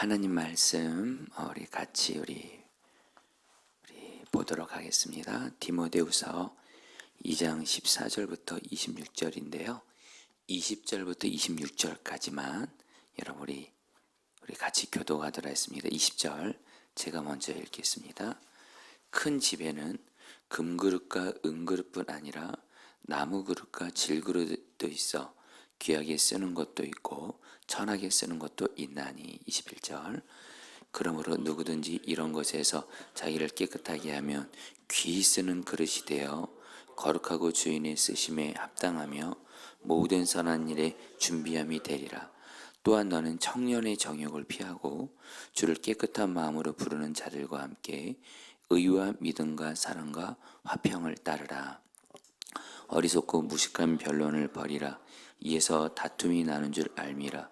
하나님 말씀 어, 우리 같이 우리 우리 보도록 하겠습니다. 디모데후서 2장 14절부터 26절인데요. 20절부터 26절까지만 여러분 우리 우리 같이 교도하도록 하겠습니다. 20절 제가 먼저 읽겠습니다. 큰 집에는 금그릇과 은그릇뿐 아니라 나무 그릇과 질그릇도 있어 귀하게 쓰는 것도 있고 천하게 쓰는 것도 있나니 21절. 그러므로 누구든지 이런 것에서 자기를 깨끗하게 하면 귀히 쓰는 그릇이 되어 거룩하고 주인의 쓰심에 합당하며 모든 선한 일에 준비함이 되리라. 또한 너는 청년의 정욕을 피하고 주를 깨끗한 마음으로 부르는 자들과 함께 의와 믿음과 사랑과 화평을 따르라. 어리석고 무식한 변론을 버리라 이에서 다툼이 나는 줄 알미라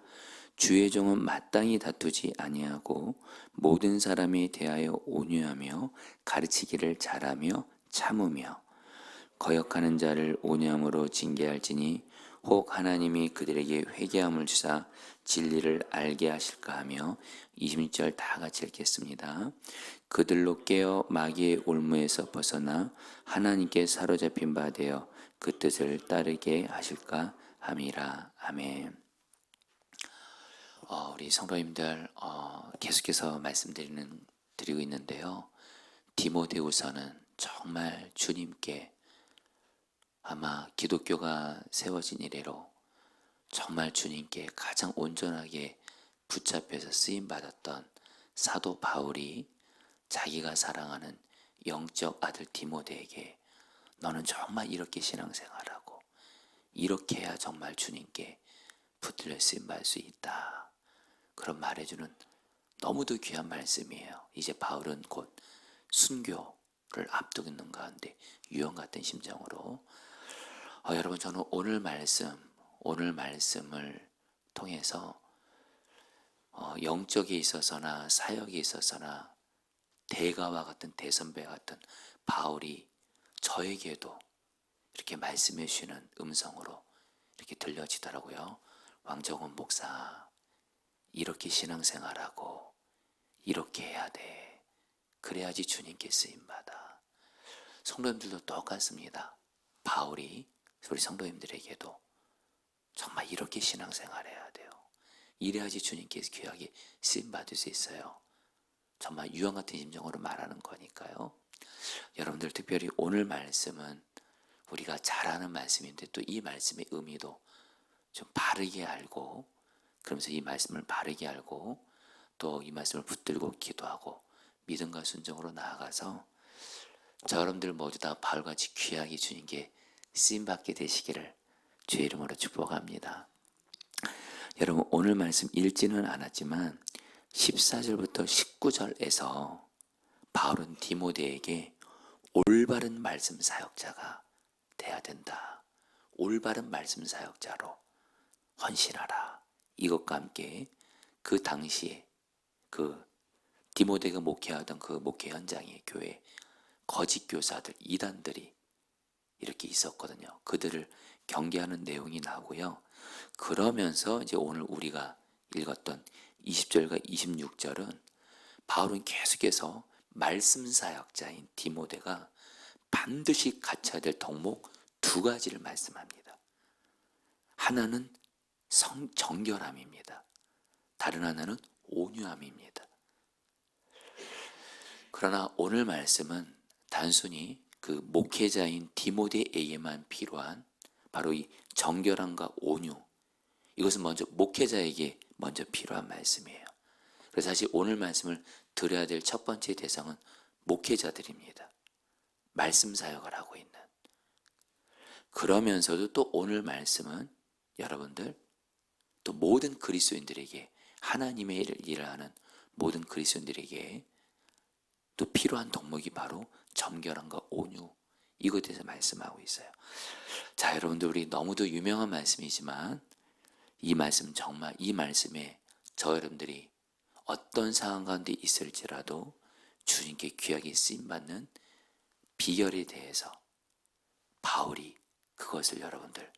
주의 종은 마땅히 다투지 아니하고 모든 사람에 대하여 온유하며 가르치기를 잘하며 참으며 거역하는 자를 온유함으로 징계할지니 혹 하나님이 그들에게 회개함을 주사 진리를 알게 하실까 하며 20절 다 같이 읽겠습니다. 그들로 깨어 마귀의 올무에서 벗어나 하나님께 사로잡힌 바 되어 그 뜻을 따르게 하실까 함이라. 아멘. 어, 우리 성도님들 어, 계속해서 말씀드리는 드리고 있는데요. 디모데후서는 정말 주님께 아마 기독교가 세워진 이래로 정말 주님께 가장 온전하게 붙잡혀서 쓰임 받았던 사도 바울이 자기가 사랑하는 영적 아들 디모데에게 너는 정말 이렇게 신앙생활하고 이렇게 해야 정말 주님께 붙들려 쓰임 받을 수 있다. 그런 말해주는 너무도 귀한 말씀이에요. 이제 바울은 곧 순교를 앞두고 있는 가운데 유형 같은 심정으로 어, 여러분 저는 오늘 말씀 오늘 말씀을 통해서 어, 영적에 있어서나 사역에 있어서나 대가와 같은 대선배 같은 바울이 저에게도 이렇게 말씀해 주시는 음성으로 이렇게 들려지더라고요. 왕정원 목사 이렇게 신앙생활하고 이렇게 해야 돼. 그래야지 주님께 쓰임 받아. 성도님들도 똑같습니다. 바울이 우리 성도님들에게도 정말 이렇게 신앙생활해야 돼요. 이래야지 주님께 귀하게 쓰임 받을 수 있어요. 정말 유형 같은 심정으로 말하는 거니까요. 여러분들 특별히 오늘 말씀은 우리가 잘 아는 말씀인데 또 이 말씀의 의미도 좀 바르게 알고 그러면서 이 말씀을 바르게 알고 또 이 말씀을 붙들고 기도하고 믿음과 순종으로 나아가서 저 여러분들 모두 다 바울같이 귀하게 주님께 쓰임받게 되시기를 주의 이름으로 축복합니다. 여러분 오늘 말씀 읽지는 않았지만 14절부터 19절에서 바울은 디모데에게 올바른 말씀 사역자가 돼야 된다. 올바른 말씀 사역자로 헌신하라. 이것과 함께 그 당시에 그 디모데가 목회하던 그 목회 현장의 교회 거짓 교사들 이단들이 이렇게 있었거든요. 그들을 경계하는 내용이 나오고요. 그러면서 이제 오늘 우리가 읽었던 20절과 26절은 바울은 계속해서 말씀 사역자인 디모데가 반드시 갖춰야 될 덕목 두 가지를 말씀합니다. 하나는 성 정결함입니다. 다른 하나는 온유함입니다. 그러나 오늘 말씀은 단순히 그 목회자인 디모데에게만 필요한 바로 이 정결함과 온유 이것은 먼저 목회자에게 먼저 필요한 말씀이에요. 그래서 사실 오늘 말씀을 들어야 될 첫 번째 대상은 목회자들입니다. 말씀 사역을 하고 있는. 그러면서도 또 오늘 말씀은 여러분들 또 모든 그리스도인들에게 하나님의 일을 하는 모든 그리스도인들에게 또 필요한 덕목이 바로 점결함과 온유 이것에 대해서 말씀하고 있어요. 자, 여러분들 우리 너무도 유명한 말씀이지만 이 말씀 정말 이 말씀에 저 여러분들이 어떤 상황 가운데 있을지라도 주님께 귀하게 쓰임 받는 비결에 대해서 바울이 그것을 여러분들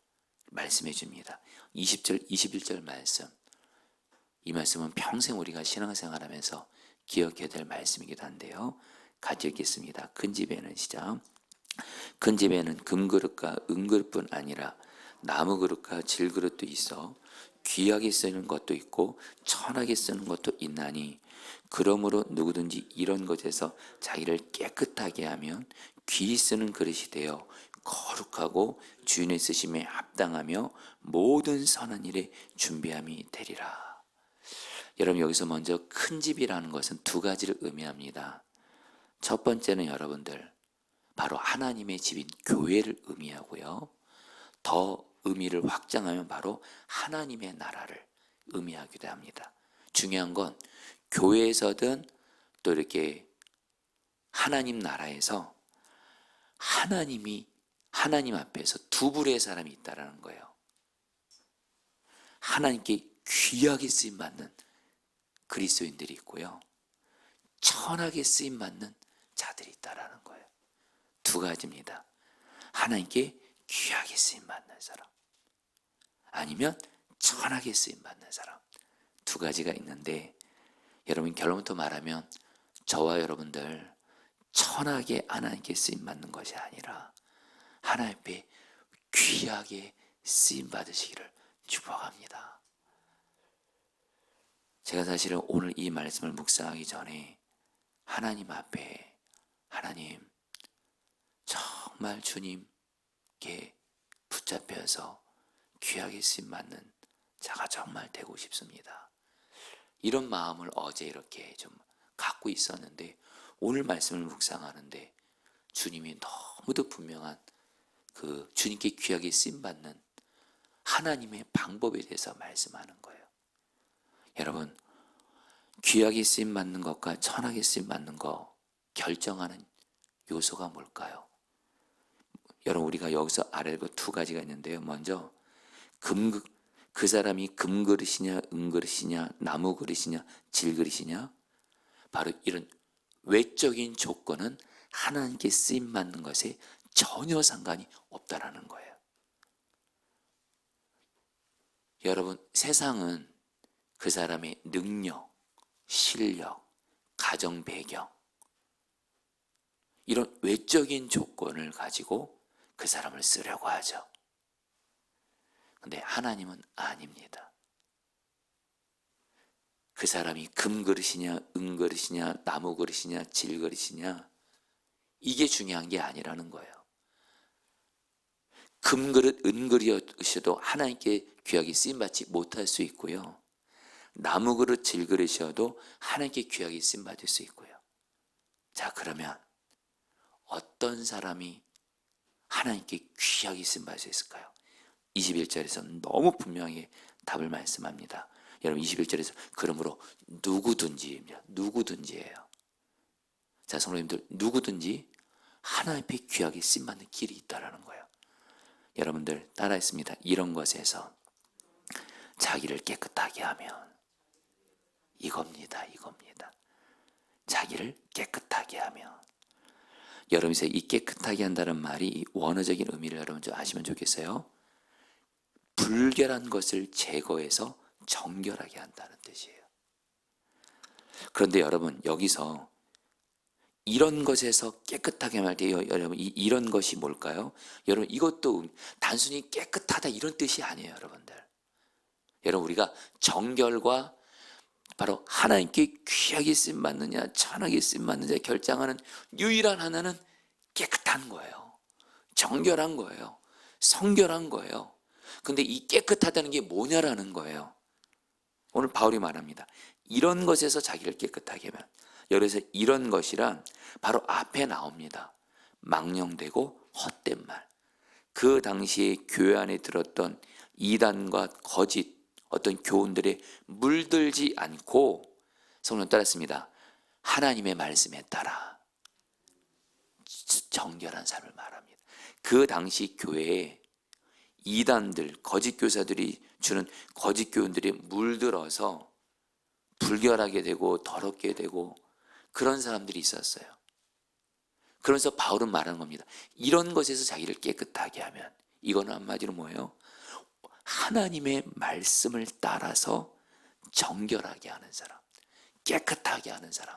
말씀해 줍니다. 20절 21절 말씀 이 말씀은 평생 우리가 신앙생활 하면서 기억해야 될 말씀이기도 한데요. 같이 읽겠습니다. 큰 집에는 시작. 큰 집에는 금그릇과 은그릇뿐 아니라 나무 그릇과 질그릇도 있어 귀하게 쓰는 것도 있고 천하게 쓰는 것도 있나니 그러므로 누구든지 이런 것에서 자기를 깨끗하게 하면 귀 쓰는 그릇이 되어 거룩하고 주인의 쓰심에 합당하며 모든 선한 일에 준비함이 되리라. 여러분 여기서 먼저 큰 집이라는 것은 두 가지를 의미합니다. 첫 번째는 여러분들 바로 하나님의 집인 교회를 의미하고요. 더 의미를 확장하면 바로 하나님의 나라를 의미하기도 합니다. 중요한 건 교회에서든 또 이렇게 하나님 나라에서 하나님이 하나님 앞에서 두 부류의 사람이 있다라는 거예요. 하나님께 귀하게 쓰임 받는 그리스도인들이 있고요. 천하게 쓰임 받는 자들이 있다라는 거예요. 두 가지입니다. 하나님께 귀하게 쓰임 받는 사람. 아니면 천하게 쓰임 받는 사람. 두 가지가 있는데 여러분 결론부터 말하면 저와 여러분들 천하게 하나님께 쓰임 받는 것이 아니라 하나님 앞에 귀하게 쓰임 받으시기를 축복합니다. 제가 사실은 오늘 이 말씀을 묵상하기 전에 하나님 앞에 하나님 정말 주님께 붙잡혀서 귀하게 쓰임 받는 자가 정말 되고 싶습니다. 이런 마음을 어제 이렇게 좀 갖고 있었는데 오늘 말씀을 묵상하는데 주님이 너무도 분명한 그 주님께 귀하게 쓰임 받는 하나님의 방법에 대해서 말씀하는 거예요. 여러분 귀하게 쓰임 받는 것과 천하게 쓰임 받는 거 결정하는 요소가 뭘까요? 여러분 우리가 여기서 아래로 두 가지가 있는데요. 먼저 금 그 사람이 금 그릇이냐 은 그릇이냐 나무 그릇이냐 질 그릇이냐 바로 이런 외적인 조건은 하나님께 쓰임 받는 것에 전혀 상관이 없다라는 거예요. 여러분 세상은 그 사람의 능력, 실력, 가정 배경 이런 외적인 조건을 가지고 그 사람을 쓰려고 하죠. 근데 하나님은 아닙니다. 그 사람이 금 그릇이냐, 은 그릇이냐, 나무 그릇이냐, 질 그릇이냐, 이게 중요한 게 아니라는 거예요. 금 그릇, 은 그릇이어도 하나님께 귀하게 쓰임받지 못할 수 있고요. 나무 그릇, 질 그릇이어도 하나님께 귀하게 쓰임받을 수 있고요. 자, 그러면 어떤 사람이 하나님께 귀하게 쓰임받을 수 있을까요? 21절에서 너무 분명하게 답을 말씀합니다. 여러분 21절에서 그러므로 누구든지 누구든지예요. 자, 성도님들 누구든지 하나님 앞에 귀하게 쓰임 받는 길이 있다라는 거예요. 여러분들 따라했습니다. 이런 것에서 자기를 깨끗하게 하면 이겁니다. 이겁니다. 자기를 깨끗하게 하면 여러분이 이 깨끗하게 한다는 말이 원어적인 의미를 여러분 좀 아시면 좋겠어요. 불결한 것을 제거해서 정결하게 한다는 뜻이에요. 그런데 여러분 여기서 이런 것에서 깨끗하게 말때 여러분 이, 이런 것이 뭘까요? 여러분 이것도 단순히 깨끗하다 이런 뜻이 아니에요, 여러분들. 여러분 우리가 정결과 바로 하나님께 귀하게 쓰임 받느냐 천하게 쓰임 받느냐 결정하는 유일한 하나는 깨끗한 거예요. 정결한 거예요. 성결한 거예요. 근데 이 깨끗하다는 게 뭐냐라는 거예요. 오늘 바울이 말합니다. 이런 것에서 자기를 깨끗하게 하면 여기서 이런 것이란 바로 앞에 나옵니다. 망령되고 헛된 말. 그 당시에 교회 안에 들었던 이단과 거짓 어떤 교훈들에 물들지 않고 성령 따랐습니다. 하나님의 말씀에 따라 정결한 삶을 말합니다. 그 당시 교회에 이단들, 거짓 교사들이 주는 거짓 교훈들이 물들어서 불결하게 되고 더럽게 되고 그런 사람들이 있었어요. 그러면서 바울은 말하는 겁니다. 이런 것에서 자기를 깨끗하게 하면 이거는 한마디로 뭐예요? 하나님의 말씀을 따라서 정결하게 하는 사람, 깨끗하게 하는 사람,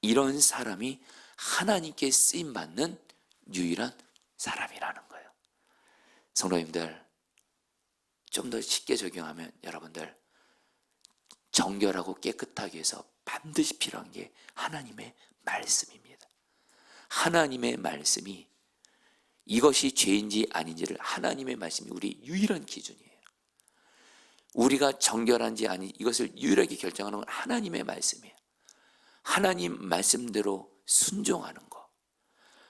이런 사람이 하나님께 쓰임 받는 유일한 사람이라는. 성도님들, 좀 더 쉽게 적용하면 여러분들 정결하고 깨끗하게 해서 반드시 필요한 게 하나님의 말씀입니다. 하나님의 말씀이 이것이 죄인지 아닌지를 하나님의 말씀이 우리 유일한 기준이에요. 우리가 정결한지 아니 이것을 유일하게 결정하는 건 하나님의 말씀이에요. 하나님 말씀대로 순종하는 거.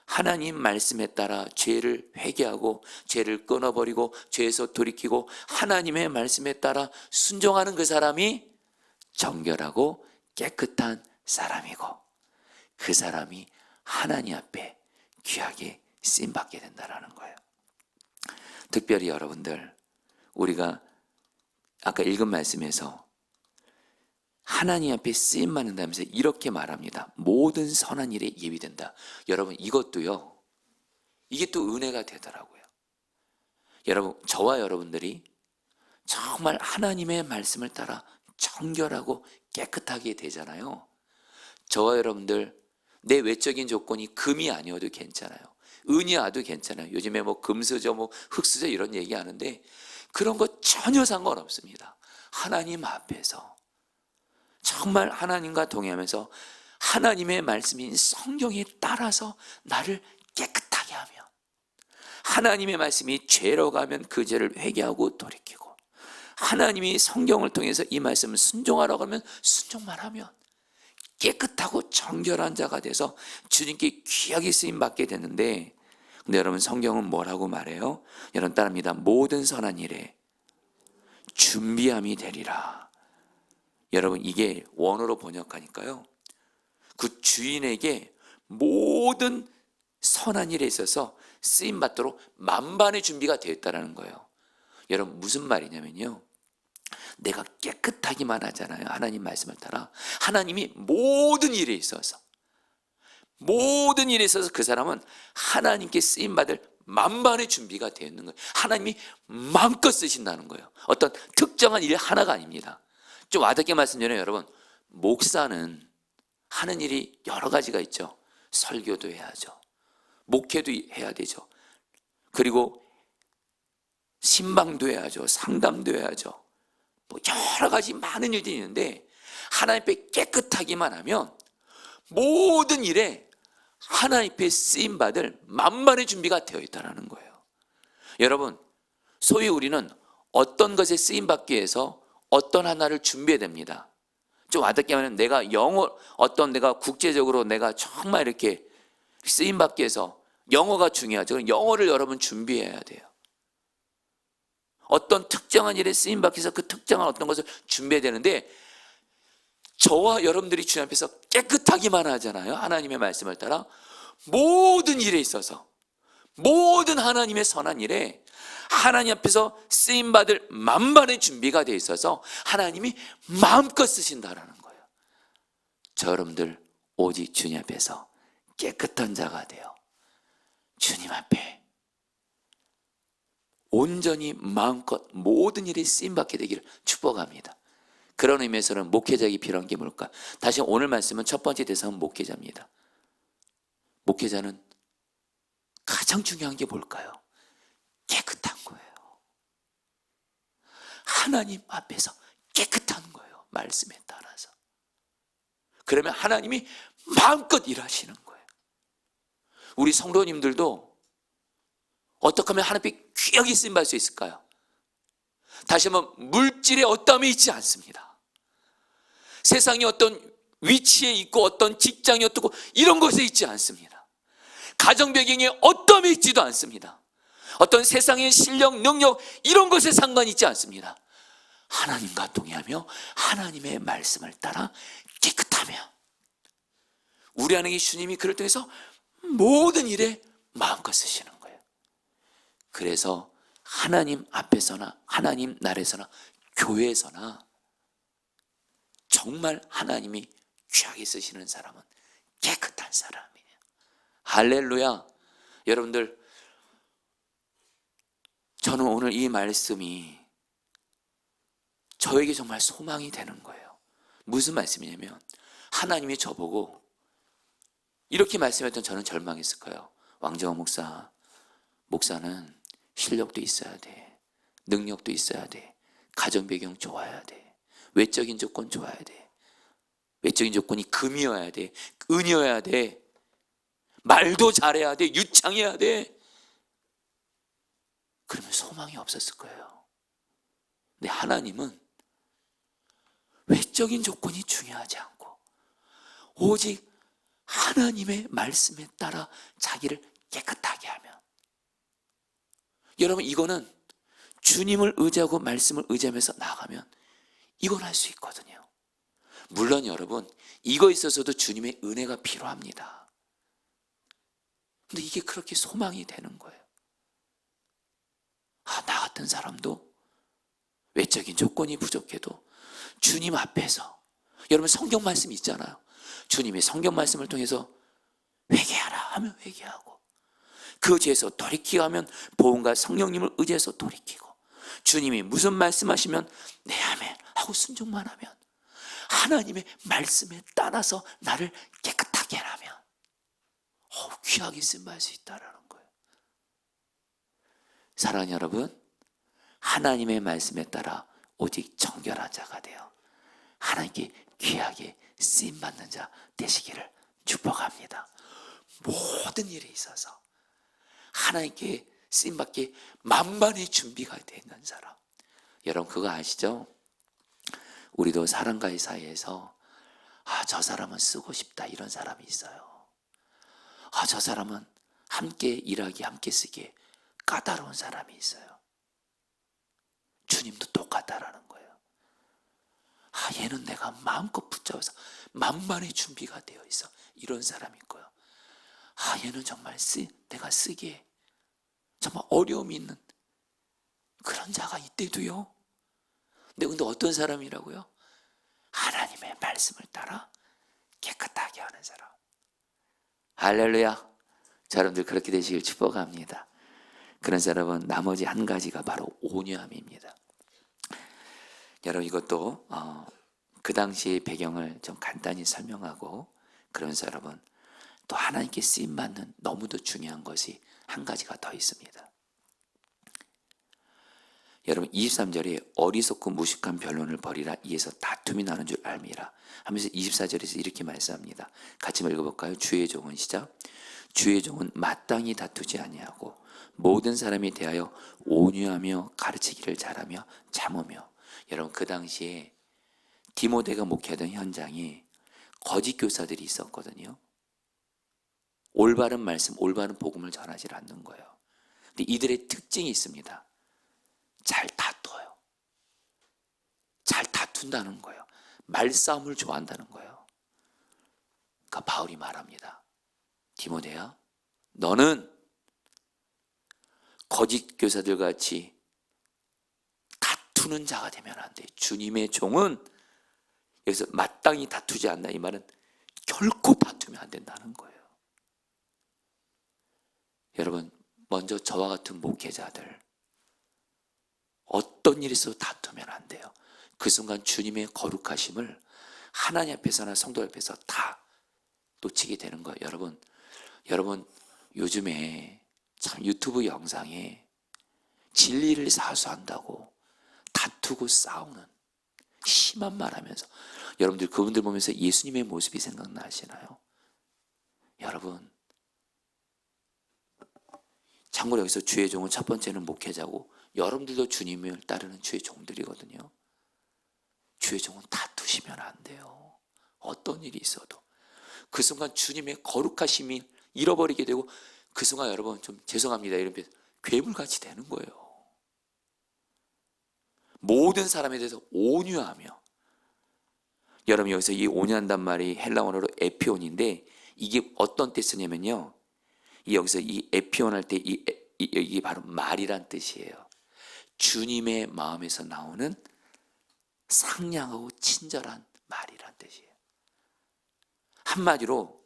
하나님 말씀에 따라 죄를 회개하고 죄를 끊어버리고 죄에서 돌이키고 하나님의 말씀에 따라 순종하는 그 사람이 정결하고 깨끗한 사람이고 그 사람이 하나님 앞에 귀하게 쓰임 받게 된다라는 거예요. 특별히 여러분들 우리가 아까 읽은 말씀에서 하나님 앞에 쓰임 받는다면서 이렇게 말합니다. 모든 선한 일에 예비된다. 여러분 이것도요. 이게 또 은혜가 되더라고요. 여러분 저와 여러분들이 정말 하나님의 말씀을 따라 정결하고 깨끗하게 되잖아요. 저와 여러분들 내 외적인 조건이 금이 아니어도 괜찮아요. 은이와도 괜찮아요. 요즘에 뭐 금수저, 뭐 흙수저 이런 얘기 하는데 그런 거 전혀 상관없습니다. 하나님 앞에서 정말 하나님과 동의하면서 하나님의 말씀인 성경에 따라서 나를 깨끗하게 하며 하나님의 말씀이 죄로 가면 그 죄를 회개하고 돌이키고 하나님이 성경을 통해서 이 말씀을 순종하라고 하면 순종만 하면 깨끗하고 정결한 자가 돼서 주님께 귀하게 쓰임 받게 되는데 근데 여러분 성경은 뭐라고 말해요? 여러분 따릅니다. 모든 선한 일에 준비함이 되리라. 여러분 이게 원어로 번역하니까요. 그 주인에게 모든 선한 일에 있어서 쓰임 받도록 만반의 준비가 되어 있다라는 거예요. 여러분 무슨 말이냐면요. 내가 깨끗하기만 하잖아요. 하나님 말씀을 따라 하나님이 모든 일에 있어서 모든 일에 있어서 그 사람은 하나님께 쓰임 받을 만반의 준비가 되어 있는 거예요. 하나님이 마음껏 쓰신다는 거예요. 어떤 특정한 일 하나가 아닙니다. 좀 와닿게 말씀드려요, 여러분. 목사는 하는 일이 여러 가지가 있죠. 설교도 해야죠. 목회도 해야 되죠. 그리고 신방도 해야죠. 상담도 해야죠. 뭐 여러 가지 많은 일들이 있는데 하나님 앞에 깨끗하기만 하면 모든 일에 하나님 앞에 쓰임 받을 만반의 준비가 되어 있다는 거예요. 여러분, 소위 우리는 어떤 것에 쓰임 받기 위해서 어떤 하나를 준비해야 됩니다. 좀 와닿게 하면 내가 영어 어떤 내가 국제적으로 내가 정말 이렇게 쓰임 받기 위해서 영어가 중요하죠. 영어를 여러분 준비해야 돼요. 어떤 특정한 일에 쓰임 받기 위해서 그 특정한 어떤 것을 준비해야 되는데 저와 여러분들이 주님 앞에서 깨끗하기만 하잖아요. 하나님의 말씀을 따라 모든 일에 있어서 모든 하나님의 선한 일에 하나님 앞에서 쓰임 받을 만반의 준비가 되어 있어서 하나님이 마음껏 쓰신다라는 거예요. 저 여러분들 오직 주님 앞에서 깨끗한 자가 되어 주님 앞에 온전히 마음껏 모든 일에 쓰임 받게 되기를 축복합니다. 그런 의미에서는 목회자에게 필요한 게 뭘까? 다시 오늘 말씀은 첫 번째 대상은 목회자입니다. 목회자는 가장 중요한 게 뭘까요? 깨끗한 거예요. 하나님 앞에서 깨끗한 거예요. 말씀에 따라서. 그러면 하나님이 마음껏 일하시는 거예요. 우리 성도님들도 어떻게 하면 하나님께 귀하게 쓰임받을 수 있을까요? 다시 한번 물질의 어떠함이 있지 않습니다. 세상이 어떤 위치에 있고 어떤 직장이 어떻고 이런 것에 있지 않습니다. 가정 배경에 어떠함이 있지도 않습니다. 어떤 세상의 실력, 능력 이런 것에 상관이 있지 않습니다. 하나님과 동의하며 하나님의 말씀을 따라 깨끗하며 우리 안에 주님이 그를 통해서 모든 일에 마음껏 쓰시는 거예요. 그래서 하나님 앞에서나 하나님 나라에서나 교회에서나 정말 하나님이 귀하게 쓰시는 사람은 깨끗한 사람이에요. 할렐루야. 여러분들 저는 오늘 이 말씀이 저에게 정말 소망이 되는 거예요. 무슨 말씀이냐면 하나님이 저보고 이렇게 말씀했던 저는 절망했을 거예요. 왕정호 목사, 목사는 실력도 있어야 돼. 능력도 있어야 돼. 가정 배경 좋아야 돼. 외적인 조건 좋아야 돼. 외적인 조건이 금이어야 돼. 은이어야 돼. 말도 잘해야 돼. 유창해야 돼. 그러면 소망이 없었을 거예요. 근데 하나님은 외적인 조건이 중요하지 않고 오직 하나님의 말씀에 따라 자기를 깨끗하게 하면 여러분 이거는 주님을 의지하고 말씀을 의지하면서 나가면 이건 할 수 있거든요. 물론 여러분 이거 있어서도 주님의 은혜가 필요합니다. 근데 이게 그렇게 소망이 되는 거예요. 아, 나 같은 사람도 외적인 조건이 부족해도 주님 앞에서 여러분 성경 말씀 있잖아요. 주님의 성경 말씀을 통해서 회개하라 하면 회개하고 그 죄에서 돌이키고 하면 보험과 성령님을 의지해서 돌이키고 주님이 무슨 말씀하시면 네 아멘 하고 순종만 하면 하나님의 말씀에 따라서 나를 깨끗하게 하면 어, 귀하게 쓴받을 수 있다라는 거예요. 사랑하는 여러분, 하나님의 말씀에 따라 오직 정결한 자가 되어 하나님께 귀하게 쓰임 받는 자 되시기를 축복합니다. 모든 일에 있어서 하나님께 쓰임 받기 만반의 준비가 되어 있는 사람. 여러분 그거 아시죠? 우리도 사람과의 사이에서 아, 저 사람은 쓰고 싶다 이런 사람이 있어요. 아, 저 사람은 함께 일하기, 함께 쓰기 까다로운 사람이 있어요. 주님도 똑같다라는 거예요. 아, 얘는 내가 마음껏 붙잡아서 만반의 준비가 되어 있어. 이런 사람이 있고요. 아, 얘는 정말 쓰, 내가 쓰기에 정말 어려움이 있는 그런 자가 이때도요. 근데 근데 어떤 사람이라고요? 하나님의 말씀을 따라 깨끗하게 하는 사람. 할렐루야. 자, 여러분들 그렇게 되시길 축복합니다. 그런 사람은 나머지 한 가지가 바로 온유함입니다. 여러분 이것도 어, 그 당시의 배경을 좀 간단히 설명하고 그런 사람은 또 하나님께 쓰임 받는 너무도 중요한 것이 한 가지가 더 있습니다. 여러분 23절에 어리석고 무식한 변론을 벌이라 이에서 다툼이 나는 줄 알미라 하면서 24절에서 이렇게 말씀합니다. 같이 읽어볼까요? 주의 종은 시작. 주의 종은 마땅히 다투지 아니하고 모든 사람이 대하여 온유하며 가르치기를 잘하며 참으며 여러분 그 당시에 디모데가 목회하던 현장에 거짓 교사들이 있었거든요. 올바른 말씀, 올바른 복음을 전하지 않는 거예요. 근데 이들의 특징이 있습니다. 잘 다퉈요. 잘 다툰다는 거예요. 말싸움을 좋아한다는 거예요. 그러니까 바울이 말합니다. 디모데야, 너는 거짓 교사들 같이 다투는 자가 되면 안 돼. 주님의 종은 여기서 마땅히 다투지 않나 이 말은 결코 다투면 안 된다는 거예요. 여러분, 먼저 저와 같은 목회자들 어떤 있어도 다투면 안 돼요. 그 순간 주님의 거룩하심을 하나님 앞에서나 성도 앞에서 다 놓치게 되는 거예요. 여러분, 여러분 요즘에 참 유튜브 영상에 진리를 사수한다고 다투고 싸우는 심한 말 하면서 여러분들 그분들 보면서 예수님의 모습이 생각나시나요? 여러분 참고로 여기서 주의 종은 첫 번째는 목회자고 여러분들도 주님을 따르는 주의 종들이거든요. 주의 종은 다투시면 안 돼요. 어떤 일이 있어도 그 순간 주님의 거룩하심이 잃어버리게 되고 그 순간 여러분 좀 죄송합니다 이런 괴물같이 되는 거예요. 모든 사람에 대해서 온유하며 여러분 여기서 이 온유한단 말이 헬라어로 에피온인데 이게 어떤 때 쓰냐면요. 이 여기서 이 에피온 할 때 이 이게 바로 말이란 뜻이에요. 주님의 마음에서 나오는 상냥하고 친절한 말이란 뜻이에요. 한마디로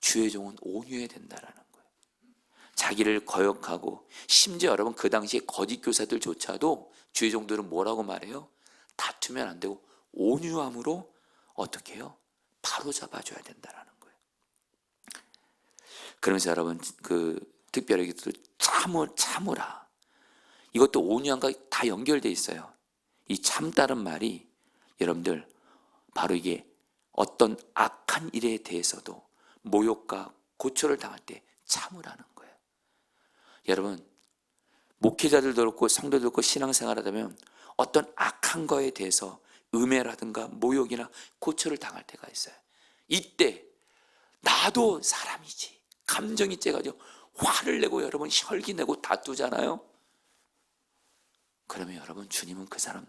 주의 종은 온유해야 된다라는. 자기를 거역하고 심지어 여러분 그 당시에 거짓 교사들조차도 주의 종들은 뭐라고 말해요? 다투면 안 되고 온유함으로 어떻게 해요? 바로 잡아줘야 된다라는 거예요. 그러면서 여러분 그또 참을 참으라. 이것도 온유함과 다 연결돼 있어요. 이 참다는 말이 여러분들 바로 이게 어떤 악한 일에 대해서도 모욕과 고초를 당할 때 참으라는. 여러분 목회자들도 그렇고 성도들도 그렇고 신앙생활 하다 보면 어떤 악한 거에 대해서 음해라든가 모욕이나 고초를 당할 때가 있어요. 이때 나도 사람이지 감정이 째가지고 화를 내고 여러분 혈기 내고 다투잖아요. 그러면 여러분 주님은 그 사람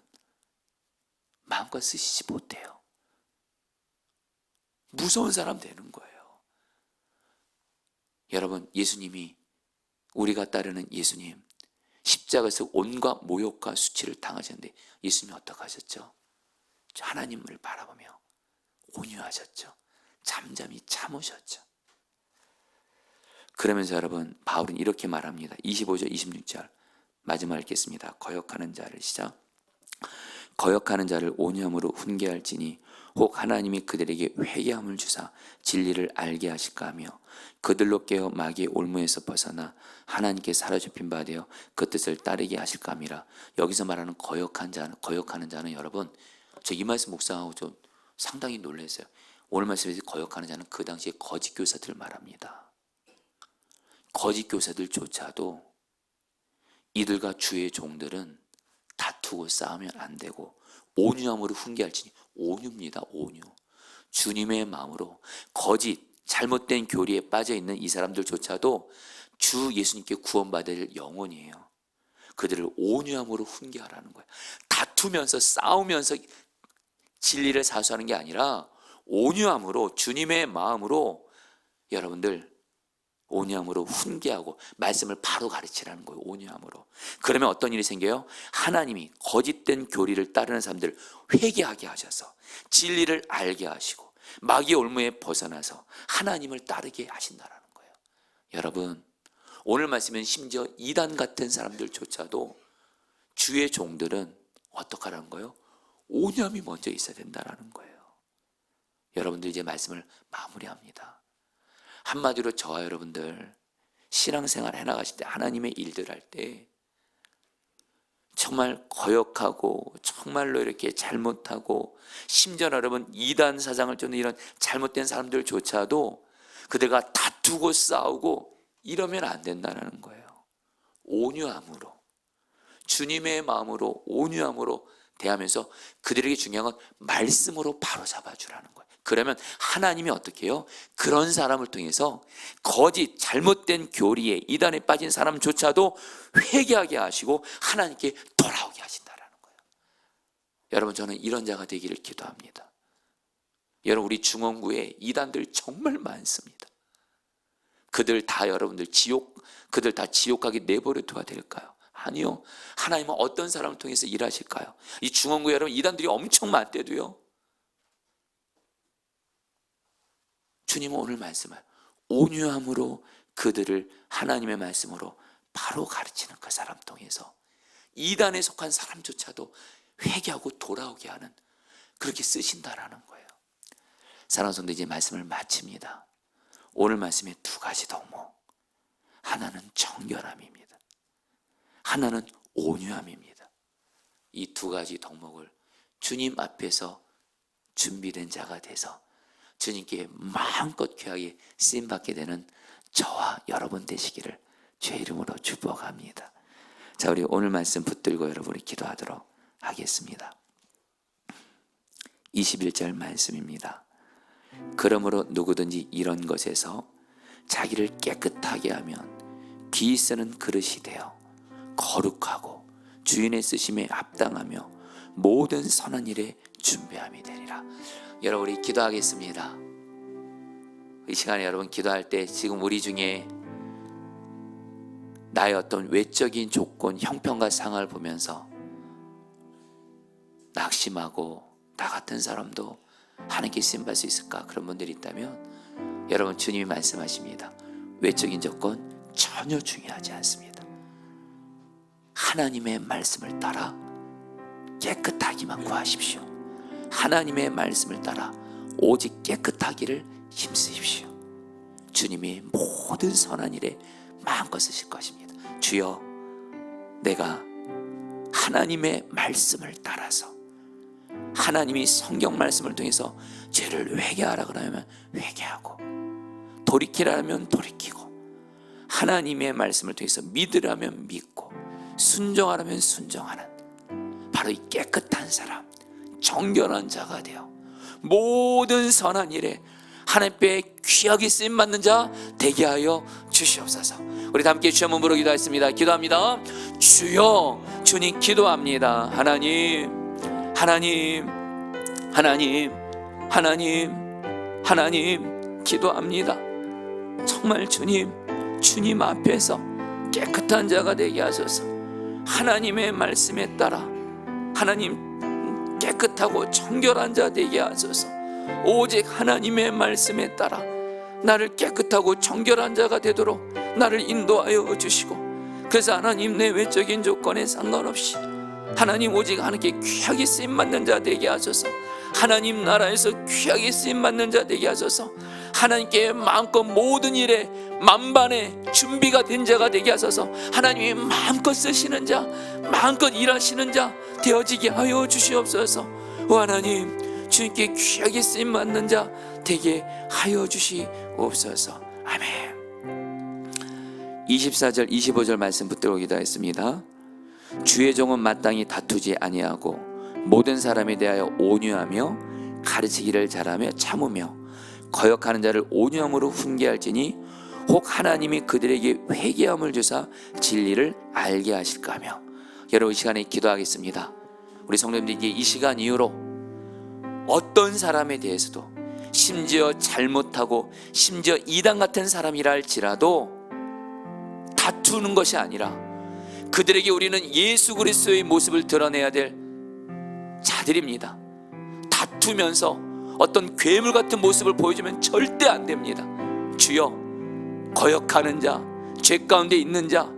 마음껏 쓰시지 못해요. 무서운 사람 되는 거예요. 여러분 예수님이 우리가 따르는 예수님 십자가에서 온갖 모욕과 수치를 당하셨는데 예수님이 어떻게 하셨죠? 하나님을 바라보며 온유하셨죠. 잠잠히 참으셨죠. 그러면서 여러분 바울은 이렇게 말합니다. 25절 26절 마지막 읽겠습니다. 거역하는 자를 시작. 거역하는 자를 온유함으로 훈계할지니 혹 하나님이 그들에게 회개함을 주사 진리를 알게 하실까 하며 그들로 깨어 마귀의 올무에서 벗어나 하나님께 사로잡힌 바 되어 그 뜻을 따르게 하실까 함이라 여기서 말하는 거역한 자는 거역하는 자는 여러분 저 이 말씀 묵상하고 좀 상당히 놀랐어요. 오늘 말씀에서 거역하는 자는 그 당시에 거짓 교사들 말합니다. 거짓 교사들조차도 이들과 주의 종들은 다투고 싸우면 안 되고 온유함으로 훈계할지니 온유입니다. 온유. 주님의 마음으로 거짓 잘못된 교리에 빠져 있는 이 사람들조차도 주 예수님께 구원받을 영혼이에요. 그들을 온유함으로 훈계하라는 거예요. 다투면서 싸우면서 진리를 사수하는 게 아니라 온유함으로 주님의 마음으로 여러분들 온유함으로 훈계하고 말씀을 바로 가르치라는 거예요. 온유함으로. 그러면 어떤 일이 생겨요? 하나님이 거짓된 교리를 따르는 사람들 회개하게 하셔서 진리를 알게 하시고 마귀의 올무에 벗어나서 하나님을 따르게 하신다라는 거예요. 여러분, 오늘 말씀은 심지어 이단 같은 사람들조차도 주의 종들은 어떡하라는 거예요? 온유함이 먼저 있어야 된다라는 거예요. 여러분들 이제 말씀을 마무리합니다. 한마디로 저와 여러분들 신앙생활 해나가실 때 하나님의 일들 할 때 정말 거역하고 정말로 이렇게 잘못하고 심지어 여러분 이단 사상을 쫓는 이런 잘못된 사람들조차도 그들과 다투고 싸우고 이러면 안 된다는 거예요. 온유함으로 주님의 마음으로 온유함으로 대하면서 그들에게 중요한 건 말씀으로 바로 잡아주라는 거예요. 그러면 하나님이 어떻게 해요? 그런 사람을 통해서 거짓 잘못된 교리에 이단에 빠진 사람조차도 회개하게 하시고 하나님께 돌아오게 하신다라는 거예요. 여러분 저는 이런 자가 되기를 기도합니다. 여러분 우리 중원구에 이단들 정말 많습니다. 그들 다 여러분들 지옥 그들 다 지옥 가게 내버려 둬야 될까요? 아니요. 하나님은 어떤 사람을 통해서 일하실까요? 이 중원구 여러분 이단들이 엄청 많대도요. 주님은 오늘 말씀을 온유함으로 그들을 하나님의 말씀으로 바로 가르치는 그 사람 통해서 이단에 속한 사람조차도 회개하고 돌아오게 하는 그렇게 쓰신다라는 거예요. 사랑하는 성도 이제 말씀을 마칩니다. 오늘 말씀에 두 가지 덕목. 하나는 정결함입니다. 하나는 온유함입니다. 이 두 가지 덕목을 주님 앞에서 준비된 자가 돼서 주님께 마음껏 귀하게 쓰임 받게 되는 저와 여러분 되시기를 주의 이름으로 축복합니다. 자, 우리 오늘 말씀 붙들고 여러분이 기도하도록 하겠습니다. 21절 말씀입니다. 그러므로 누구든지 이런 것에서 자기를 깨끗하게 하면 귀 쓰는 그릇이 되어 거룩하고 주인의 쓰심에 합당하며 모든 선한 일에 준비함이 되리라. 여러분 우리 기도하겠습니다. 이 시간에 여러분 기도할 때 지금 우리 중에 나의 어떤 외적인 조건, 형편과 상황을 보면서 낙심하고 나 같은 사람도 하나님께 쓰임 받을 수 있을까 그런 분들이 있다면 여러분 주님이 말씀하십니다. 외적인 조건 전혀 중요하지 않습니다. 하나님의 말씀을 따라 깨끗하기만 구하십시오. 하나님의 말씀을 따라 오직 깨끗하기를 힘쓰십시오. 주님이 모든 선한 일에 마음껏 쓰실 것입니다. 주여, 내가 하나님의 말씀을 따라서 하나님이 성경 말씀을 통해서 죄를 회개하라 그러면 회개하고 돌이키라면 돌이키고 하나님의 말씀을 통해서 믿으라면 믿고 순종하라면 순종하는 바로 이 깨끗한 사람 정결한 자가 되어 모든 선한 일에 하나님께 귀하게 쓰임 받는 자 되게 하여 주시옵소서. 우리 다 함께 주여 한번 부르 기도하겠습니다. 기도합니다. 주여 주님 기도합니다. 하나님 하나님 하나님 하나님 하나님 기도합니다. 정말 주님 주님 앞에서 깨끗한 자가 되게 하소서. 하나님의 말씀에 따라 하나님 깨끗하고 청결한 자 되게 하소서. 오직 하나님의 말씀에 따라 나를 깨끗하고 청결한 자가 되도록 나를 인도하여 주시고 그래서 하나님 내 외적인 조건에 상관없이 하나님 오직 하나님께 귀하게 쓰임 받는 자 되게 하소서 하나님 나라에서 귀하게 쓰임 받는 자 되게 하소서 하나님께 마음껏 모든 일에 만반의 준비가 된 자가 되게 하소서. 하나님이 마음껏 쓰시는 자 마음껏 일하시는 자 되어지게 하여 주시옵소서. 오 하나님 주님께 귀하게 쓰임 받는 자 되게 하여 주시옵소서. 아멘. 24절 25절 말씀 붙들어 기도했습니다. 주의 종은 마땅히 다투지 아니하고 모든 사람에 대하여 온유하며 가르치기를 잘하며 참으며 거역하는 자를 온유함으로 훈계할지니 혹 하나님이 그들에게 회개함을 주사 진리를 알게 하실까 하며 여러분 이 시간에 기도하겠습니다 우리 성도님들에게 이 시간 이후로 어떤 사람에 대해서도 심지어 잘못하고 심지어 이단 같은 사람이라 할지라도 다투는 것이 아니라 그들에게 우리는 예수 그리스도의 모습을 드러내야 될 자들입니다. 다투면서 어떤 괴물 같은 모습을 보여주면 절대 안 됩니다. 주여 거역하는 자, 죄 가운데 있는 자,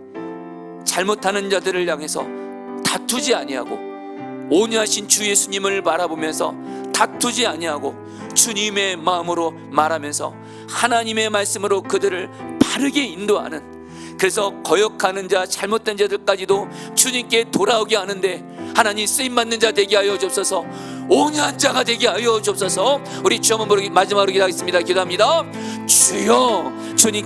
잘못하는 자들을 향해서 다투지 아니하고 온유하신 주 예수님을 바라보면서 다투지 아니하고 주님의 마음으로 말하면서 하나님의 말씀으로 그들을 바르게 인도하는 그래서 거역하는 자 잘못된 자들까지도 주님께 돌아오게 하는데 하나님 쓰임 받는 자 되게 하여 주옵소서 온유한 자가 되게 하여 주옵소서. 우리 주여 한번 마지막으로 기도하겠습니다. 기도합니다. 주여 주님